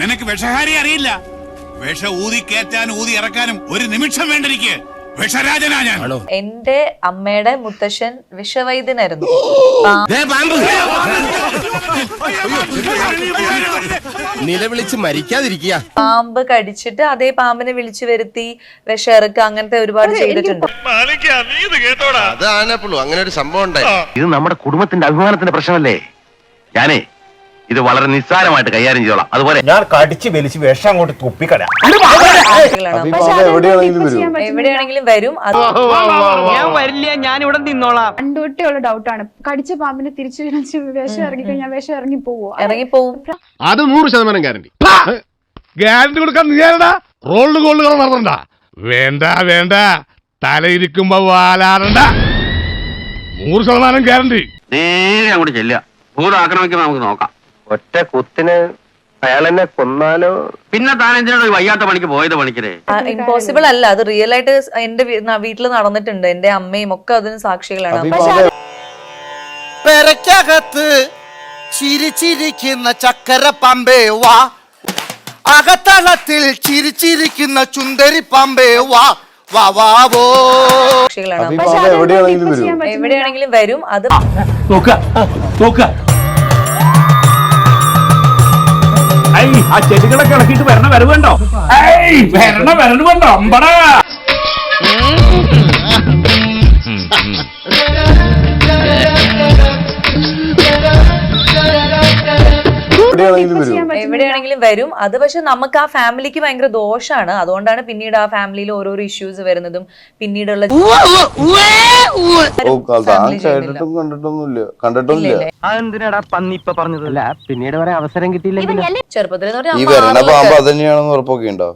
നിനക്ക് വിഷഹാരി അറിയില്ല. വിഷ ഊതി കയറ്റാനും ഊതി ഇറക്കാനും ഒരു നിമിഷം വേണ്ടിരിക്കെ വിഷരാജനാ ഞാൻ. എന്റെ അമ്മയുടെ മുത്തശ്ശൻ വിഷവൈദ്യനായിരുന്നു. നിലവിളിച്ച് മരിക്കാതിരിക്കുക. പാമ്പ് കടിച്ചിട്ട് അതേ പാമ്പിനെ വിളിച്ചു വരുത്തി വിഷയിറക്കുക അങ്ങനത്തെ ഒരുപാട് ചെയ്തിട്ടുണ്ട്. അതാണ് അങ്ങനെ ഒരു സംഭവം ഉണ്ടായി. ഇത് നമ്മുടെ കുടുംബത്തിന്റെ അഭിമാനത്തിന്റെ പ്രശ്നമല്ലേ? ഞാനേ ഇത് വളരെ നിസ്സാരമായിട്ട് കൈകാര്യം ചെയ്തോളാം. അതുപോലെ ഞാൻ കടിച്ച് വലിച്ച് വിഷം അങ്ങോട്ട് സാക്ഷികളാണ്. എവിടെയാണെങ്കിലും വരും. അത് ഞാൻ വരില്ല. ഞാൻ ഇവിടെ നിന്നോളാം. പണ്ടൊട്ടിയുള്ള ഡൗട്ടാണ്. കടിച്ച പാമ്പിനെ തിരിച്ചു വിളിച്ച് വിഷം ഇറങ്ങി കഴിഞ്ഞാൽ വിഷം ഇറങ്ങി പോവോ? ഇറങ്ങിപ്പോവും അത് നൂറ് ശതമാനം ഗ്യാരണ്ടി ഗ്യാരണ്ടി കൊടുക്കാൻ നീയാരടാ റോളിന് ഗോൾഡ് നടത്തണ്ട? വേണ്ട വേണ്ട. തലയിരിക്കുമ്പോ വാലാറണ്ട നൂറ് ശതമാനം ഗ്യാരണ്ടി നേരെ അങ്ങോട്ട് ചെല്ലുക. ഭൂതം ആക്രമിക്കുമ്പോ നമുക്ക് നോക്കാം. ഒറ്റ കുത്തിന് അയാൾ എന്നെ കൊന്നാലോ? പിന്നെ താൻ എന്തിനാണ് ഈ വയ്യാത്ത പണിക്ക് പോയത് പണിക്കരേ? ഇമ്പോസിബിൾ അല്ല. അത് റിയൽ ആയിട്ട് എന്റെ വീട്ടിൽ നടന്നിട്ടുണ്ട്. എന്റെ അമ്മയും ഒക്കെ അതിന് സാക്ഷികളാണ്. പെരക്കകത്ത് ചിരിച്ചിരിക്കുന്ന ചക്കര പമ്പേ വാ. അകത്തളത്തിൽ ചിരിച്ചിരിക്കുന്ന ചുന്ദരി പമ്പേ വാ. സാക്ഷികളാണ്. എവിടെയാണെങ്കിലും വരും. അത് നോക്കുക അത് ആ ചെടികളൊക്കെ ഇളക്കിയിട്ട് വരണ വരവുണ്ടോ വരണ വരവുണ്ടോ അമ്പടാ. എവിടെയാണെങ്കിലും വരും. എവിടെയാണെങ്കിലും വരും. അത് പക്ഷെ നമുക്ക് ആ ഫാമിലിക്ക് ഭയങ്കര ദോഷമാണ് അതുകൊണ്ടാണ് പിന്നീട് ആ ഫാമിലിയിൽ ഓരോരോ ഇഷ്യൂസ് വരുന്നതും പിന്നീടുള്ള ഓ താൻ കേട്ടിട്ടും കണ്ടിട്ടൊന്നുമില്ല. കണ്ടിട്ടൊന്നുമില്ല. അതെന്തിനാടാ പന്നി ഇപ്പൊ പറഞ്ഞത്? അല്ല പിന്നീട് വരെ അവസരം കിട്ടിയില്ലെങ്കിൽ ചെറുപ്പത്തിൽ ഈ അമ്മ വരണ ആദ്യമൊക്കെ- പാമ്പ് അത് തന്നെയാണെന്ന് ഉറപ്പൊക്കെ ഉണ്ടോ?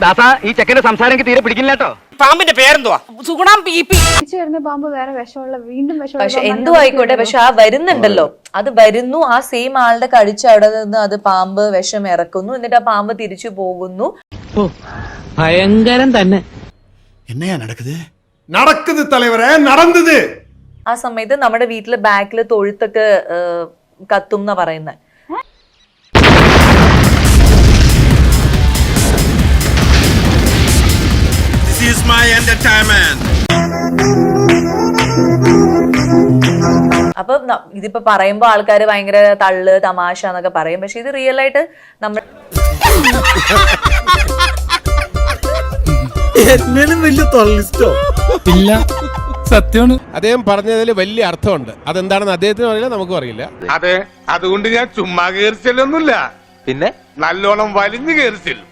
ദാസാ ഈ ചെക്കന്റെ സംസാരം എനിക്ക് തീരെ പിടിക്കില്ല കേട്ടോ. പാമ്പിന്റെ പേരെന്തുവാ? Sugunam P P. തിരിച്ചു വരുന്ന പാമ്പ് വേറെ വിഷമുള്ള വീണ്ടും വിഷമുള്ള പക്ഷെ പാമ്പാണ് എന്തു ആയിക്കോട്ടെ. പക്ഷെ ആ വരുന്നുണ്ടല്ലോ. അത് വരുന്നു ആ സെയിം ആളുടെ കഴിച്ച് അവിടെ നിന്ന് അത് പാമ്പ് വിഷം ഇറക്കുന്നു എന്നിട്ട് ആ പാമ്പ് തിരിച്ചു പോകുന്നു. ഭയങ്കരം തന്നെ. എന്നയാ നടക്കുന്നത് നടക്കുന്നത് തലവരെ നടന്നത് ആ സമയത്ത് നമ്മുടെ വീട്ടിൽ ബാക്കിൽ തൊഴുത്തൊക്കെ ഏഹ്, കത്തും എന്നാ പറയുന്നത് അപ്പൊ ന- ഇതിപ്പോ പറയുമ്പോ ആൾക്കാർ ഭയങ്കര തള്ള് തമാശ എന്നൊക്കെ പറയും. പക്ഷെ ഇത് റിയൽ ആയിട്ട് നമ്മൾ ഇല്ല. സത്യമാണ്. അദ്ദേഹം പറഞ്ഞതിൽ വലിയ അർത്ഥമുണ്ട്. അതെന്താണെന്ന് അദ്ദേഹത്തിന് അറിയില്ല നമുക്കും അറിയില്ല. അതെ അതുകൊണ്ട് ഞാൻ ചുമ്മാ കയറിച്ചല്ലൊന്നുമില്ല പിന്നെ? നല്ലോണം വലിഞ്ഞു കയറിച്ചില്ല